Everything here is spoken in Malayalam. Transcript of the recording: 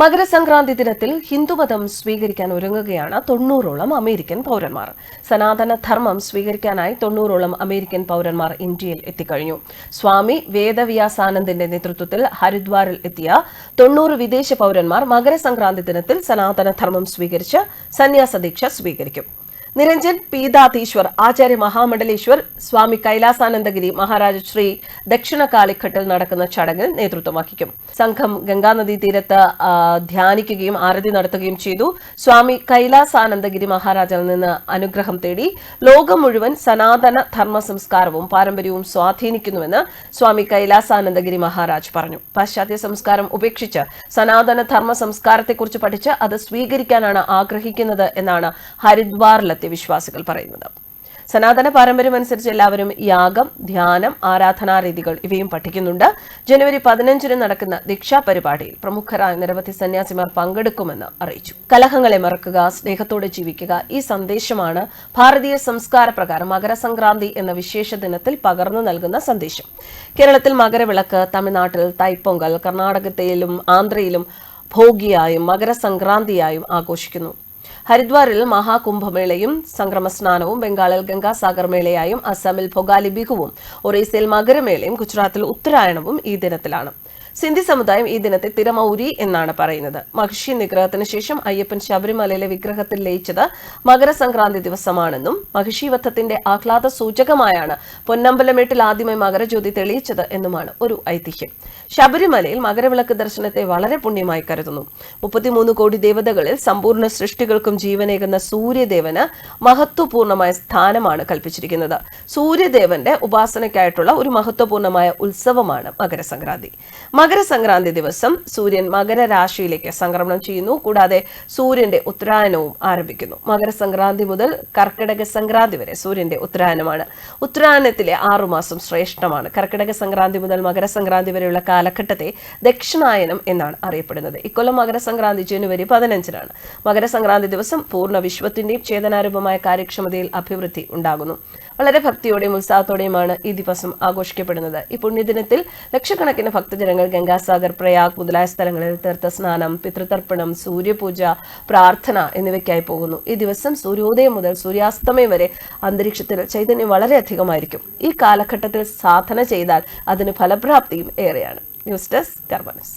മകരസംക്രാന്തി ദിനത്തിൽ ഹിന്ദുമതം സ്വീകരിക്കാൻ ഒരുങ്ങുകയാണ് തൊണ്ണൂറോളം അമേരിക്കൻ പൗരന്മാർ. സനാതന ധർമ്മം സ്വീകരിക്കാനായി തൊണ്ണൂറോളം അമേരിക്കൻ പൗരന്മാർ ഇന്ത്യയിൽ എത്തിക്കഴിഞ്ഞു. സ്വാമി വേദവ്യാസാനന്ദിന്റെ നേതൃത്വത്തിൽ ഹരിദ്വാറിൽ എത്തിയ തൊണ്ണൂറ് വിദേശ പൗരന്മാർ മകരസംക്രാന്തി ദിനത്തിൽ സനാതന ധർമ്മം സ്വീകരിച്ച് സന്യാസദീക്ഷ സ്വീകരിക്കും. നിരഞ്ജൻ പീതാധീശ്വർ ആചാര്യ മഹാമണ്ഡലേശ്വർ സ്വാമി കൈലാസാനന്ദഗിരി മഹാരാജ ശ്രീ ദക്ഷിണ കാലിഘട്ടിൽ നടക്കുന്ന ചടങ്ങിൽ നേതൃത്വം വഹിക്കും. സംഘം ഗംഗാനദി തീരത്ത് ധ്യാനിക്കുകയും ആരതി നടത്തുകയും ചെയ്തു. സ്വാമി കൈലാസാനന്ദഗിരി മഹാരാജിൽ നിന്ന് അനുഗ്രഹം തേടി ലോകം മുഴുവൻ സനാതന ധർമ്മ സംസ്കാരവും പാരമ്പര്യവും സ്വാധീനിക്കുന്നുവെന്ന് സ്വാമി കൈലാസാനന്ദഗിരി മഹാരാജ് പറഞ്ഞു. പാശ്ചാത്യ സംസ്കാരം ഉപേക്ഷിച്ച് സനാതന ധർമ്മ സംസ്കാരത്തെക്കുറിച്ച് പഠിച്ച് അത് സ്വീകരിക്കാനാണ് ആഗ്രഹിക്കുന്നത് എന്നാണ് ഹരിദ്വാറിലെത്തിയ വിശ്വാസികൾ പറയുന്നത്. സനാതന പാരമ്പര്യം അനുസരിച്ച് എല്ലാവരും യാഗം ധ്യാനം ആരാധനാ രീതികൾ ഇവയും പഠിക്കുന്നുണ്ട്. ജനുവരി പതിനഞ്ചിന് നടക്കുന്ന ദീക്ഷാ പരിപാടിയിൽ പ്രമുഖരായ നിരവധി സന്യാസിമാർ പങ്കെടുക്കുമെന്ന് അറിയിച്ചു. കലഹങ്ങളെ മറക്കുക സ്നേഹത്തോടെ ജീവിക്കുക ഈ സന്ദേശമാണ് ഭാരതീയ സംസ്കാര പ്രകാരം മകരസംക്രാന്തി എന്ന വിശേഷ ദിനത്തിൽ പകർന്നു നൽകുന്ന സന്ദേശം. കേരളത്തിൽ മകരവിളക്ക് തമിഴ്നാട്ടിൽ തൈപ്പൊങ്കൽ കർണാടകത്തിലും ആന്ധ്രയിലും ഭോഗിയായും മകരസംക്രാന്തിയായും ആഘോഷിക്കുന്നു. ഹരിദ്വാറിൽ മഹാകുംഭമേളയും സംക്രമസ്നാനവും ബംഗാളിൽ ഗംഗാസാഗർ മേളയായും അസമിൽ ഭൊഗാലി ബിഹുവും ഒറീസയിൽ മകരമേളയും ഗുജറാത്തിൽ ഉത്തരായണവും ഈ ദിനത്തിലാണ്. സിന്ധി സമുദായം ഈ ദിനത്തെ തിരമൗരി എന്നാണ് പറയുന്നത്. മഹിഷി നിഗ്രഹത്തിന് ശേഷം അയ്യപ്പൻ ശബരിമലയിലെ വിഗ്രഹത്തിൽ ലയിച്ചത് മകരസംക്രാന്തി ദിവസമാണെന്നും മഹിഷിവധത്തിന്റെ ആഹ്ലാദ സൂചകമായാണ് പൊന്നമ്പലമേട്ടിൽ ആദ്യമായി മകരജ്യോതി തെളിയിച്ചത് എന്നുമാണ് ഒരു ഐതിഹ്യം. ശബരിമലയിൽ മകരവിളക്ക് ദർശനത്തെ വളരെ പുണ്യമായി കരുതുന്നു. മുപ്പത്തിമൂന്ന് കോടി ദേവതകളിൽ സമ്പൂർണ സൃഷ്ടികൾക്കും ജീവനേകുന്ന സൂര്യദേവന് മഹത്വപൂർണമായ സ്ഥാനമാണ് കൽപ്പിച്ചിരിക്കുന്നത്. സൂര്യദേവന്റെ ഉപാസനയ്ക്കായിട്ടുള്ള ഒരു മഹത്വപൂർണമായ ഉത്സവമാണ് മകരസംക്രാന്തി. മകരസംക്രാന്തി ദിവസം സൂര്യൻ മകരരാശിയിലേക്ക് സംക്രമണം ചെയ്യുന്നു. കൂടാതെ സൂര്യന്റെ ഉത്തരായനവും ആരംഭിക്കുന്നു. മകരസംക്രാന്തി മുതൽ കർക്കിടക സംക്രാന്തി വരെ സൂര്യന്റെ ഉത്തരായനമാണ്. ഉത്തരായനത്തിലെ ആറുമാസം ശ്രേഷ്ഠമാണ്. കർക്കിടക സംക്രാന്തി മുതൽ മകരസംക്രാന്തി വരെയുള്ള കാലഘട്ടത്തെ ദക്ഷിണായനം എന്നാണ് അറിയപ്പെടുന്നത്. ഇക്കൊല്ലം മകരസംക്രാന്തി ജനുവരി പതിനഞ്ചിനാണ്. മകരസംക്രാന്തി ദിവസം പൂർണ വിശ്വത്തിന്റെയും ചേതനാരൂപമായ കാര്യക്ഷമതയിൽ അഭിവൃദ്ധി ഉണ്ടാകുന്നു. വളരെ ഭക്തിയോടെയും ഉത്സാഹത്തോടെയുമാണ് ഈ ദിവസം ആഘോഷിക്കപ്പെടുന്നത്. ഈ പുണ്യദിനത്തിൽ ലക്ഷക്കണക്കിന് ഭക്തജനങ്ങൾ ഗംഗാസാഗർ പ്രയാഗ് മുതലായ സ്ഥലങ്ങളിൽ തീർത്ഥസ്നാനം പിതൃതർപ്പണം സൂര്യപൂജ പ്രാർത്ഥന എന്നിവയ്ക്കായി പോകുന്നു. ഈ ദിവസം സൂര്യോദയം മുതൽ സൂര്യാസ്തമയം വരെ അന്തരീക്ഷത്തിൽ ചൈതന്യം വളരെയധികമായിരിക്കും. ഈ കാലഘട്ടത്തിൽ സാധന ചെയ്താൽ അതിന് ഫലപ്രാപ്തിയും ഏറെയാണ്. News desk കർമ്മനസ്.